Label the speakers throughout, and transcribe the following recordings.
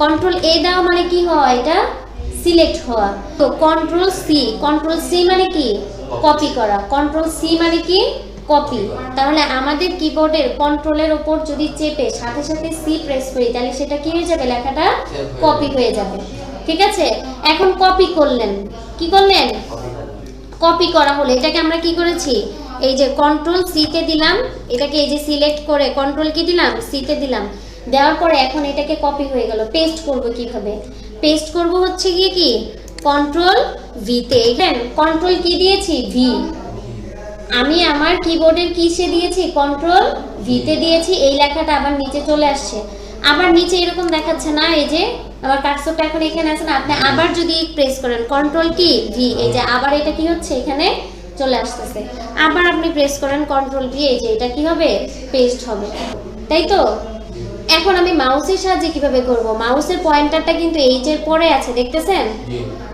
Speaker 1: Control এ দেওয়া মানে কি হওয়া এটা? সিলেক্ট হওয়া। তো কন্ট্রোল সি কন্ট্রোল সি মানে কি? কপি করা। কন্ট্রোল সি মানে কি? কপি তাহলে আমাদের কিবোর্ডের কন্ট্রোলের ওপর যদি চেপে সাথে সাথে সি প্রেস করি, তাহলে সেটা কি হয়ে যাবে? লেখাটা কপি হয়ে যাবে। ঠিক আছে? এখন কপি করলেন। কি করলেন? কপি করা হলো। এটাকে আমরা কি করেছি? এই যে কন্ট্রোল সিতে দিলাম। এটাকে এই যে সিলেক্ট করে কন্ট্রোল কি দিলাম? সিতে দিলাম। দেওয়ার পরে এখন এটাকে কপি হয়ে গেল। পেস্ট করব কীভাবে? পেস্ট করব হচ্ছে গিয়ে কি? কন্ট্রোল ভিতে এখানে কন্ট্রোল কি দিয়েছি? ভি আমি আমার কিবোর্ডের কিসে দিয়েছি কন্ট্রোল ভিতে দিয়েছি। এই লেখাটা আবার নিচে চলে আসছে। আবার নিচে এরকম দেখাচ্ছে না, এই যে আমার কার্সরটা এখন এখানে আছে না, আপনি আবার যদি প্রেস করেন কন্ট্রোল কি? ভি এই যে আবার এটা কি হচ্ছে? এখানে চলে আসতেছে। আবার আপনি প্রেস করেন কন্ট্রোল ভি এই যে এটা কি হবে? পেস্ট হবে। তাই তো? এখন আমি মাউসের সাহায্যে কীভাবে করব? মাউসের পয়েন্টারটা কিন্তু এইচ এর পরে আছে দেখতেছেন?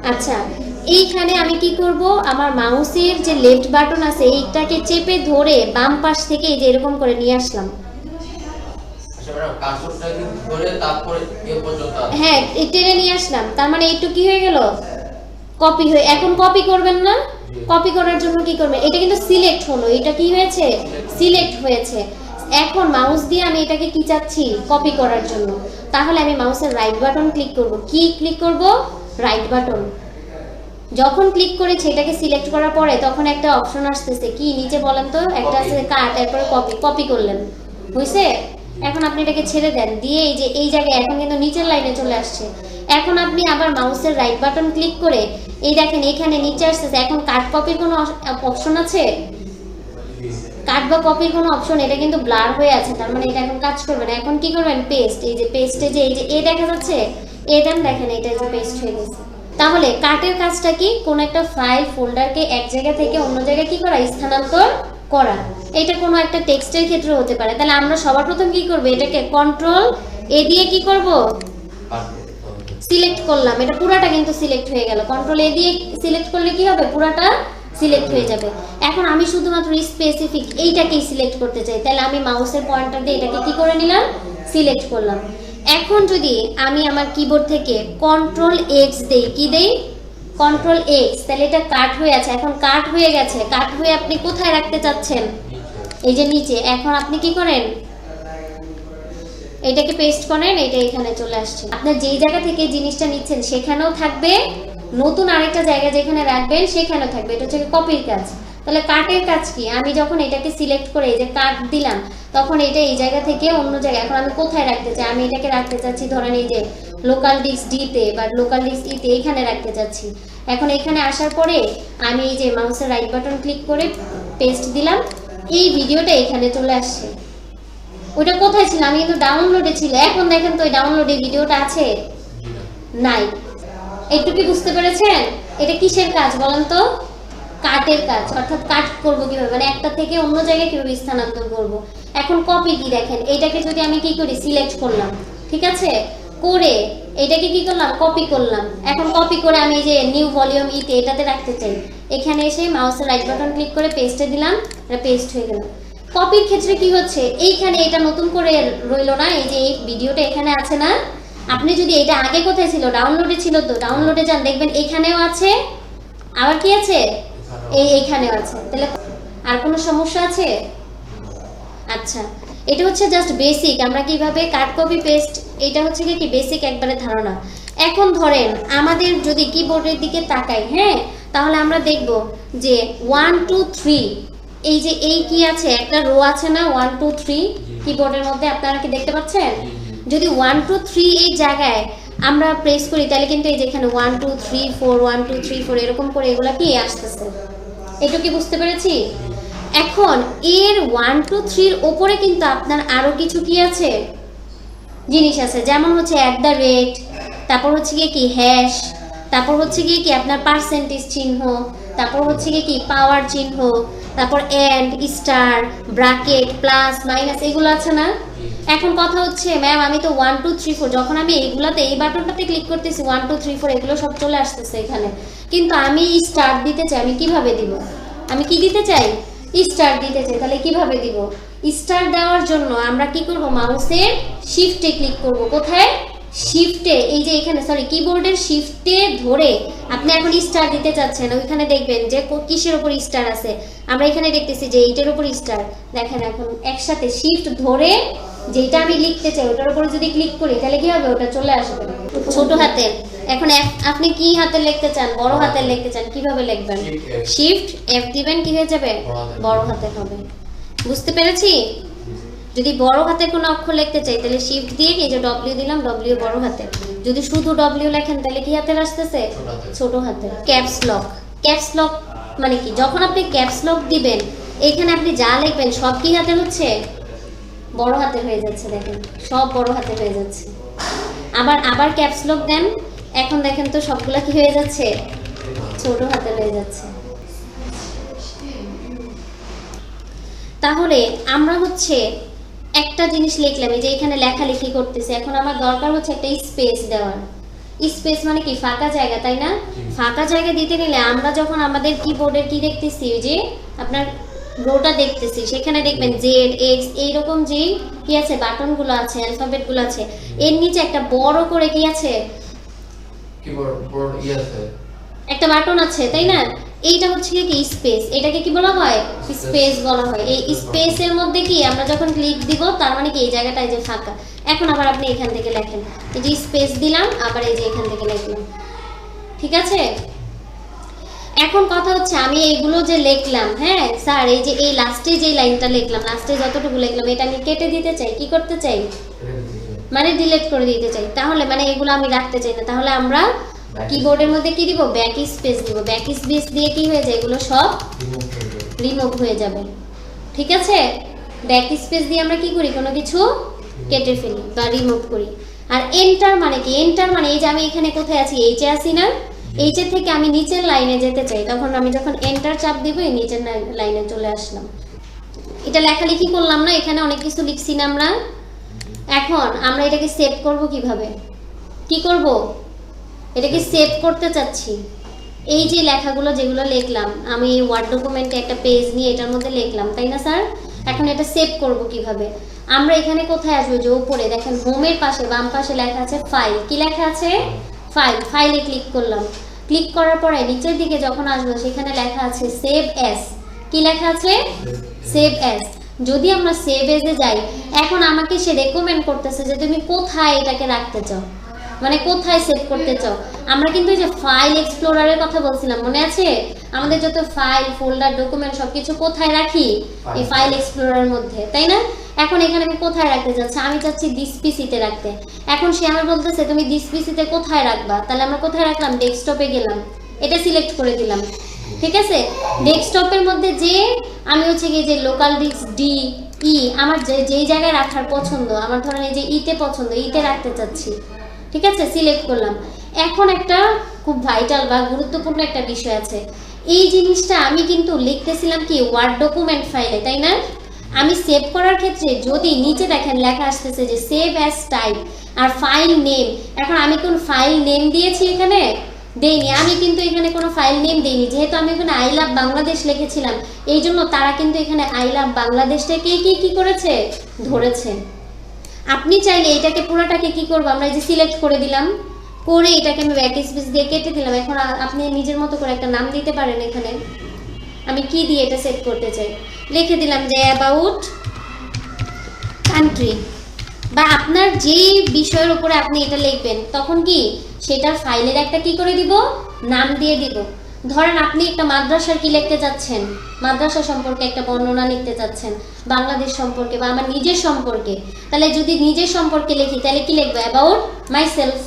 Speaker 1: আচ্ছা এইখানে আমি কি করব? আমার মাউসের যে লেফট বাটন আছে এইটাকে চেপে ধরে বাম পাশ থেকে এই যে এরকম করে নিয়ে আসলাম।
Speaker 2: আচ্ছা।
Speaker 1: হ্যাঁ টেনে নিয়ে আসলাম। তার মানে একটু কি হয়ে গেল? কপি হয়ে এখন কপি করবেন না? কপি করার জন্য কি করবেন? এটা কিন্তু সিলেক্ট হলো। এটা কি হয়েছে? সিলেক্ট হয়েছে। এখন মাউস দিয়ে আমি এটাকে কি চাচ্ছি? কপি করার জন্য। তাহলে আমি মাউসের রাইট বাটন ক্লিক করব। কি ক্লিক করব? রাইট বাটন যখন ক্লিক করেছি এটাকে সিলেক্ট করার পরে তখন একটা অপশন আসতেছে। কি? নিচে বলেন তো একটা আছে কাট এরপরে কপি কপি করলেন। বুঝছে এখন আপনি এটাকে ছেড়ে দেন। দিয়ে এই যে এই জায়গায় এখন কিন্তু নিচের লাইনে চলে আসছে। এখন আপনি আবার মাউসের রাইট বাটন ক্লিক করে এই দেখেন এখানে নিচে আসতেছে। এখন কাট কপির কোনো অপশন আছে? কাট বা কপির কোনো অপশন এটা কিন্তু ব্লার হয়ে আছে, তার মানে এটা এখন কাজ করবে না। এখন কি করবেন? পেস্ট এই যে পেস্টে যে, এই যে এ দেখা যাচ্ছে, এ দেন দেখেন এটা যে পেস্ট হয়ে গেছে। তাহলে কাটের কাজটা কি? কোন একটা ফাইল ফোল্ডারকে এক জায়গা থেকে অন্য জায়গায় কি করা? স্থানান্তর করা। এটা কোনো একটা টেক্সটের ক্ষেত্রে হতে পারে। তাহলে আমরা সবার প্রথম কি করব? এটাকে কন্ট্রোল এ দিয়ে কি করব। সিলেক্ট করলাম। এটা পুরাটা কিন্তু সিলেক্ট হয়ে গেল। কন্ট্রোল এ দিয়ে সিলেক্ট করলে কি হবে? পুরাটা সিলেক্ট হয়ে যাবে। এখন আমি শুধুমাত্র স্পেসিফিক এইটাকেই সিলেক্ট করতে চাই। তাহলে আমি মাউসের পয়েন্টার দিয়ে এটাকে কি করে নিলাম? সিলেক্ট করলাম। এখন যদি আমি আমার কিবোর্ড থেকে কন্ট্রোল এক্স দেই, কি দেই? কন্ট্রোল এক্স তাহলে এটা কাট হয়ে আছে। এখন কাট হয়ে গেছে। কাট হয়ে আপনি কোথায় রাখতে চাচ্ছেন? এই যে নিচে। এখন আপনি কি করেন? এটাকে পেস্ট করেন। এটা এখানে চলে আসছে। আপনার যেই জায়গা থেকে জিনিসটা নিচ্ছেন, সেখানেও থাকবে নতুন আরেকটা জায়গা যেখানে রাখবেন সেখানেও থাকবে। এটা হচ্ছে কপির কাজ। তাহলে কাটের কাজ কি? আমি যখন এটাকে সিলেক্ট করে এই যে কাট দিলাম তখন এটা এই জায়গা থেকে অন্য জায়গায় এখন আমি কোথায় রাখতে চাই? আমি এটাকে রাখতে চাচ্ছি ধরেন এই যে লোকাল ডিস্ক ডিতে বা লোকাল ডিস্ক ইতে এখানে রাখতে চাচ্ছি। এখন এখানে আসার পরে আমি এই যে মাউসের রাইট বাটন ক্লিক করে পেস্ট দিলাম। এই ভিডিওটা এখানে চলে আসছে। ওটা কোথায় ছিল? আমি কিন্তু ডাউনলোডে ছিল। এখন দেখেন তো ওই ডাউনলোডে ভিডিওটা আছে? নাই। একটু কি বুঝতে পেরেছেন? এটা কিসের কাজ বলেন তো? কাটের কাজ, অর্থাৎ কাট করব কীভাবে? মানে একটা থেকে অন্য জায়গায় কীভাবে স্থানান্তর করব? এখন কপি কি দেখেন? এটাকে যদি আমি কি করি? সিলেক্ট করলাম। ঠিক আছে? করে এটাকে কি করলাম? কপি করলাম। এখন কপি করে আমি যে নিউ ভলিউম ইতে এটাতে রাখতে চাই। এখানে এসে মাউসের রাইট বাটন ক্লিক করে পেস্টে দিলাম, এটা পেস্ট হয়ে গেল। কপির ক্ষেত্রে কি হচ্ছে? এইখানে এটা নতুন করে রইল না? এই যে এই ভিডিওটা এখানে আছে না? আপনি যদি এটা আগে কোথায় ছিল? ডাউনলোডে ছিল তো। ডাউনলোডে যান দেখবেন এখানেও আছে। আবার কি আছে? এই এইখানেও আছে। তাহলে আর কোনো সমস্যা আছে? আচ্ছা। এটা হচ্ছে জাস্ট বেসিক আমরা কীভাবে কাট কপি পেস্ট এটা হচ্ছে কি বেসিক একবারে ধারণা। এখন ধরেন আমাদের যদি কিবোর্ডের দিকে তাকাই হ্যাঁ? তাহলে আমরা দেখব যে ওয়ান টু থ্রি এই যে এই কি আছে? একটা রো আছে না? ওয়ান টু থ্রি কিবোর্ডের মধ্যে আপনারা কি দেখতে পাচ্ছেন। যদি ওয়ান টু থ্রি এই জায়গায় আমরা প্রেস করি, তাহলে কিন্তু এই যেখানে one two three four one two three four এরকম করে এগুলা কি আসতেছে? এটা কি বুঝতে পেরেছি? এখন এর ওয়ান টু থ্রির ওপরে কিন্তু আপনার আরও কিছু কি আছে? জিনিস আছে, যেমন হচ্ছে অ্যাট দ্য রেট তারপর হচ্ছে গিয়ে কি হ্যাশ তারপর হচ্ছে গিয়ে কি আপনার পার্সেন্টেজ চিহ্ন, তারপর হচ্ছে গিয়ে কি পাওয়ার চিহ্ন তারপর and, star bracket plus, minus, এগুলো আছে না? এখন কথা হচ্ছে, ম্যাম, আমি তো ওয়ান, টু, থ্রি, ফোর, যখন আমি এইগুলাতে এই বাটনটাতে ক্লিক করতেছি, ওয়ান, টু, থ্রি, ফোর, এগুলো সব চলে আসতেছে এখানে। কিন্তু আমি স্টার দিতে চাই, আমি কীভাবে দিব? আমি কি দিতে চাই? স্টার দিতে চাই, তাহলে কীভাবে দিব? স্টার দেওয়ার জন্য আমরা কি করব? মাউসের শিফটে ক্লিক করব। কোথায়? শিফটে এই যে এখানে সরি কিবোর্ডের শিফটে ধরে আপনি এখন স্টার দিতে চাচ্ছেন ওইখানে দেখবেন যে কিসের উপর স্টার আছে। আমরা এখানে দেখতেছি যে এইটার উপর স্টার দেখেন এখন একসাথে শিফট ধরে যেটা আমি লিখতে চাই ওটার উপর যদি ক্লিক করি তাহলে কি হবে? ওটা চলে আসবে। ছোট হাতের এখন আপনি কি হাতে লিখতে চান? বড় হাতে লিখতে চান? কীভাবে লিখবেন? শিফট এফ দিবেন কি হয়ে যাবে?
Speaker 2: বড়
Speaker 1: বড় হাতে হবে। বুঝতে পেরেছি? যদি বড় হাতে কোনো অক্ষর লিখতে চাই তাহলে শিফট দিয়ে এই যে ডব্লিউ দিলাম ডব্লিউ বড় হাতে। যদি শুধু ডব্লিউ লেখেন তাহলে কি হাতের আসতেছে?
Speaker 2: ছোট
Speaker 1: হাতে। ক্যাপস লক ক্যাপস লক মানে কি? যখন আপনি ক্যাপস লক দিবেন এখানে আপনি যা লিখবেন সব কি হাতের হচ্ছে? বড় হাতে হয়ে যাচ্ছে দেখেন। সব বড় হাতে হয়ে যাচ্ছে। আবার আবার ক্যাপস লক দেন। এখন দেখেন তো সবগুলা কি হয়ে যাচ্ছে? ছোট হাতে হয়ে যাচ্ছে। তাহলে আমরা হচ্ছে একটা জিনিস লিখলাম এই যে এখানে লেখালেখি করতেছে এখন আমার দরকার হচ্ছে একটা স্পেস দেওয়ার। স্পেস মানে কি? ফাঁকা জায়গা তাই না? ফাঁকা জায়গা দিতে নিলে আমরা যখন আমাদের কিবোর্ডের কি দেখতেছি যে আপনার রোটা দেখতেছি সেখানে দেখবেন জেড এক্স এইরকম যে কি আছে বাটনগুলো আছে অ্যালফাবেটগুলো আছে এর নিচে একটা বড় করে কি আছে?
Speaker 2: কিবোর্ড বোর্ড ই আছে।
Speaker 1: একটা বাটন আছে তাই না? এইটা হচ্ছে কি স্পেস এটাকে কি বলা হয়? স্পেস বলা হয়। এই স্পেসের মধ্যে কি আমরা যখন ক্লিক দিব তার মানে কি এই জায়গাটায় যে ফাঁকা। এখন আবার আপনি এখান থেকে লেখেন। এই যে স্পেস দিলাম আবার এই যে এখান থেকে লিখলাম। ঠিক আছে? এখন কথা হচ্ছে আমি এইগুলো যে লিখলাম হ্যাঁ স্যার এই যে এই লাস্টে যে লাইনটা লিখলাম লাস্টে যতটুকু লিখলাম এটা আমি কেটে দিতে চাই কি করতে চাই? মানে ডিলিট করে দিতে চাই। তাহলে মানে এগুলো আমি রাখতে চাই না। তাহলে আমরা কিবোর্ডের মধ্যে কি দিব? ব্যাক স্পেস দিব। ব্যাক স্পেস দিয়ে কি হয়ে যায়? এগুলো সব
Speaker 2: রিমুভ
Speaker 1: হয়ে যাবে। ঠিক আছে? ব্যাক স্পেস দিয়ে আমরা কি করি? কোনো কিছু কেটে ফেলি বা রিমুভ করি। আর এন্টার মানে কি? এন্টার মানে এই যে আমি এখানে কোথায় আছি? এইচে আছি না? এইচের থেকে আমি নিচের লাইনে যেতে চাই। তখন আমি যখন এন্টার চাপ দিব এই নিচের লাইনে চলে আসলাম। এটা লেখালেখি করলাম না এখানে অনেক কিছু লিখছি না আমরা। এখন আমরা এটাকে সেভ করব কীভাবে? কি করব? এটাকে সেভ করতে চাচ্ছি। এই যে লেখাগুলো যেগুলো লিখলাম, আমি ওয়ার্ড ডকুমেন্টে একটা পেজ নিয়ে এটার মধ্যে লিখলাম, তাই না স্যার? এখন এটা সেভ করব কীভাবে? আমরা এখানে কোথায় আসব? যে উপরে, দেখেন হোমের পাশে, বাম পাশে লেখা আছে ফাইল কি লেখা আছে? ফাইল ফাইলে ক্লিক করলাম। ক্লিক করার পরে নিচের দিকে যখন আসব, সেখানে লেখা আছে সেভ এস কি লেখা আছে? সেভ অ্যাজ যদি আমরা সেভ এজে যাই, এখন আমাকে সে রেকমেন্ড করতেছে যে তুমি কোথায় এটাকে রাখতে চাও। মানে কোথায় সেভ করতে চাও? আমরা কিন্তু এই যে ফাইল এক্সপ্লোরারের কথা বলছিলাম মনে আছে? আমাদের যত ফাইল ফোল্ডার ডকুমেন্ট সবকিছু কোথায় রাখি? এই ফাইল এক্সপ্লোরারের মধ্যে তাই না? এখন এখানে আমি কোথায় রাখতে চাচ্ছি আমি চাচ্ছি দিস পিসিতে রাখতে। এখন সে আমার বলতেছে তুমি দিস পিসিতে কোথায় রাখবা? তাহলে আমরা কোথায় রাখলাম? ডেস্কটপে গেলাম। এটা সিলেক্ট করে দিলাম। ঠিক আছে? ডেস্কটপের মধ্যে যে আমি হচ্ছে গিয়ে যে লোকাল ডিস্ক ডি ই আমার যে যেই জায়গায় রাখার পছন্দ আমার ধরেন এই যে ইতে পছন্দ ইতে রাখতে চাচ্ছি। ঠিক আছে? সিলেক্ট করলাম। এখন একটা খুব ভাইটাল বা গুরুত্বপূর্ণ একটা বিষয় আছে। এই জিনিসটা আমি কিন্তু লিখতেছিলাম কি ওয়ার্ড ডকুমেন্ট ফাইলে তাই না? আমি সেভ করার ক্ষেত্রে যদি নিচে দেখেন লেখা আসতেছে যে সেভ অ্যাজ টাইপ আর ফাইল নেম এখন আমি কোন ফাইল নেম দিয়েছি এখানে? দেইনি। আমি কিন্তু এখানে কোনো ফাইল নেম দেইনি। যেহেতু আমি এখানে আই লাভ বাংলাদেশ লিখেছিলাম এই জন্য তারা কিন্তু এখানে আই লাভ বাংলাদেশটাকে কি কি করেছে? ধরেছে। আপনি চাইলে এটাকে পুরোটাকে কি করব? আমরা এই যে সিলেক্ট করে দিলাম। করে এটাকে আমি ব্যাক স্পেস দিয়ে কেটে দিলাম। এখন আপনি নিজের মতো করে একটা নাম দিতে পারেন এখানে। আমি কি দিয়ে এটা সেট করতে চাই? লিখে দিলাম যে অ্যাবাউট কান্ট্রি বা আপনার যে বিষয়ের উপরে আপনি এটা লিখবেন, তখন কি সেটার ফাইলের একটা কি করে দিব? নাম দিয়ে দিব। ধরেন আপনি একটা মাদ্রাসার কি লিখতে চাচ্ছেন মাদ্রাসা সম্পর্কে একটা বর্ণনা লিখতে চাচ্ছেন বাংলাদেশ সম্পর্কে বা আমার নিজের সম্পর্কে। তাহলে যদি নিজের সম্পর্কে লিখি, তাহলে কি লিখব? অ্যাবাউট মাই সেলফ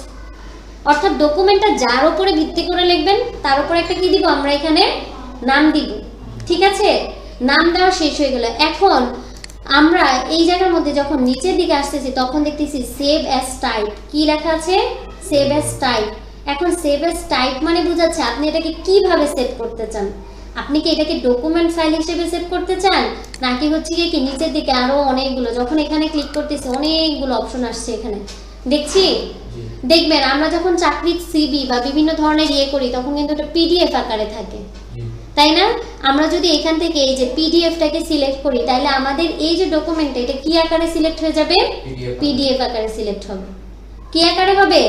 Speaker 1: অর্থাৎ ডকুমেন্টটা যার উপরে ভিত্তি করে লিখবেন, তার উপরে একটা কি দিব? আমরা এখানে নাম দিব। ঠিক আছে? নাম দেওয়া শেষ হয়ে গেল। এখন আমরা এই জায়গার মধ্যে যখন নিচের দিকে আসতেছি, তখন দেখতেছি সেভ অ্যাজ টাইপ কি লেখা আছে? সেভ অ্যাজ টাইপ এখন সেভ অ্যাজ টাইপ মানে বোঝাচ্ছে আপনি এটাকে কীভাবে সেভ করতে চান? আপনি কি এটাকে ডকুমেন্ট ফাইল হিসেবে সেভ করতে চান? নাকি হচ্ছে গিয়ে কি নিচের দিকে আরও অনেকগুলো যখন এখানে ক্লিক করতেছি অনেকগুলো অপশন আসছে এখানে। দেখছি? দেখবেন আমরা যখন চাকরির সিবি বা বিভিন্ন ধরনের ইয়ে করি তখন কিন্তু এটা পিডিএফ আকারে থাকে। তাই না? আমরা যদি এখান থেকে এই যে পিডিএফটাকে সিলেক্ট করি তাহলে আমাদের এই যে ডকুমেন্টটা এটা কি আকারে সিলেক্ট হয়ে যাবে?
Speaker 2: পিডিএফ
Speaker 1: আকারে। সিলেক্ট হবে। কি আকারে হবে?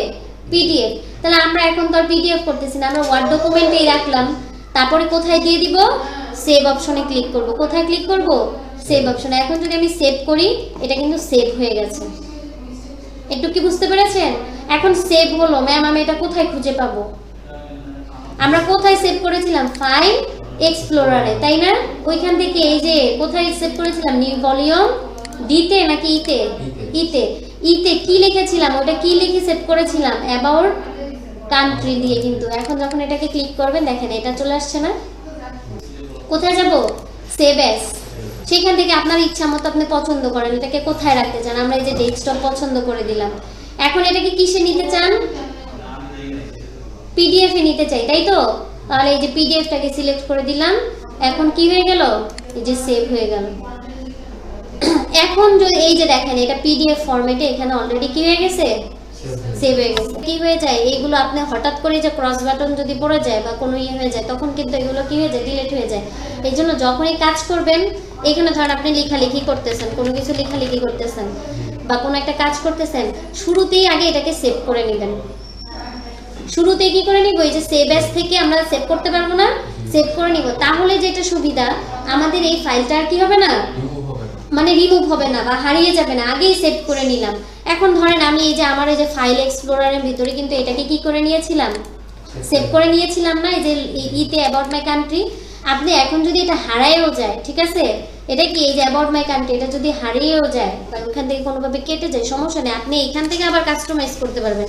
Speaker 1: পিডিএফ তাহলে আমরা এখন তো আর পিডিএফ করতেছি না আমরা ওয়ার্ড ডকুমেন্টেই রাখলাম। তারপরে কোথায় দিয়ে দিব? সেভ অপশনে ক্লিক করব। কোথায় ক্লিক করব? সেভ অপশনে এখন যদি আমি সেভ করি এটা কিন্তু সেভ হয়ে গেছে। একটু কি বুঝতে পেরেছেন? এখন সেভ হলো। ম্যাম আমি এটা কোথায় খুঁজে পাবো? আমরা কোথায় সেভ করেছিলাম? ফাইল এক্সপ্লোরারে তাই না? ওইখান থেকে এই যে কোথায় সেভ করেছিলাম? নিউ ভলিউম ডিতে নাকি ইতে ইতে ইতে কি লিখেছিলাম? ওটা কি লিখে সেভ করেছিলাম? অ্যাবাউট কান্ট্রি দিয়ে কিন্তু। এখন যখন এটাকে ক্লিক করবেন, দেখেন এটা চলে আসছে না। কোথায় যাব? সেভ অ্যাস সেখান থেকে আপনার ইচ্ছা মতো আপনি পছন্দ করেন। এটাকে কোথায় রাখতে চান? আমরা এই যে ডেস্কটপ পছন্দ করে দিলাম। এখন এটাকে কিসে নিতে চান? পিডিএফ নিতে চাই, তাই তো? তাহলে এই যে পিডিএফটাকে সিলেক্ট করে দিলাম। এখন কি হয়ে গেল? এই যে সেভ হয়ে গেল। এখন এই যে দেখেন, এটা পিডিএফ ফরম্যাটে এখানে অলরেডি কি হয়ে গেছে? সেভ হয়ে গেছে। কি হয়ে যায়? এইগুলো আপনি হঠাৎ করে যে ক্রস বাটন যদি পড়ে যায় বা কোনো ইয়ে হয়ে যায় তখন কিন্তু এগুলো কি হয়ে যায়? ডিলিট হয়ে যায়। এই জন্য যখনই কাজ করবেন এখানে ধরেন আপনি লেখালেখি করতেছেন কোনো কিছু লেখালেখি করতেছেন বা কোনো একটা কাজ করতেছেন শুরুতেই আগে এটাকে সেভ করে নেবেন। শুরুতে কি করে নিব? এই যে সেভ অ্যাস থেকে আমরা সেভ করতে পারব না সেভ করে নিব। তাহলে যেটা সুবিধা আমাদের এই ফাইলটা আর কি হবে না?
Speaker 2: রিমুভ হবে না।
Speaker 1: মানে রিমুভ হবে না বা হারিয়ে যাবে না। আগেই সেভ করে নিলাম। এখন ধরেন আমি এই যে আমার এই যে ফাইল এক্সপ্লোরারের ভিতরে কিন্তু এটাকে কি করে নিয়েছিলাম? সেভ করে নিয়েছিলাম না? এই যে ইতে অ্যাবাউট মাই কান্ট্রি আপনি এখন যদি এটা হারায়ও যায়, ঠিক আছে? এটা কি এই যে অ্যাবাউট মাই কান্ট্রি এটা যদি হারিয়েও যায়, বা ওখান থেকে কোনোভাবে কেটে যায়, সমস্যা নেই। আপনি এখান থেকে আবার কাস্টমাইজ করতে পারবেন।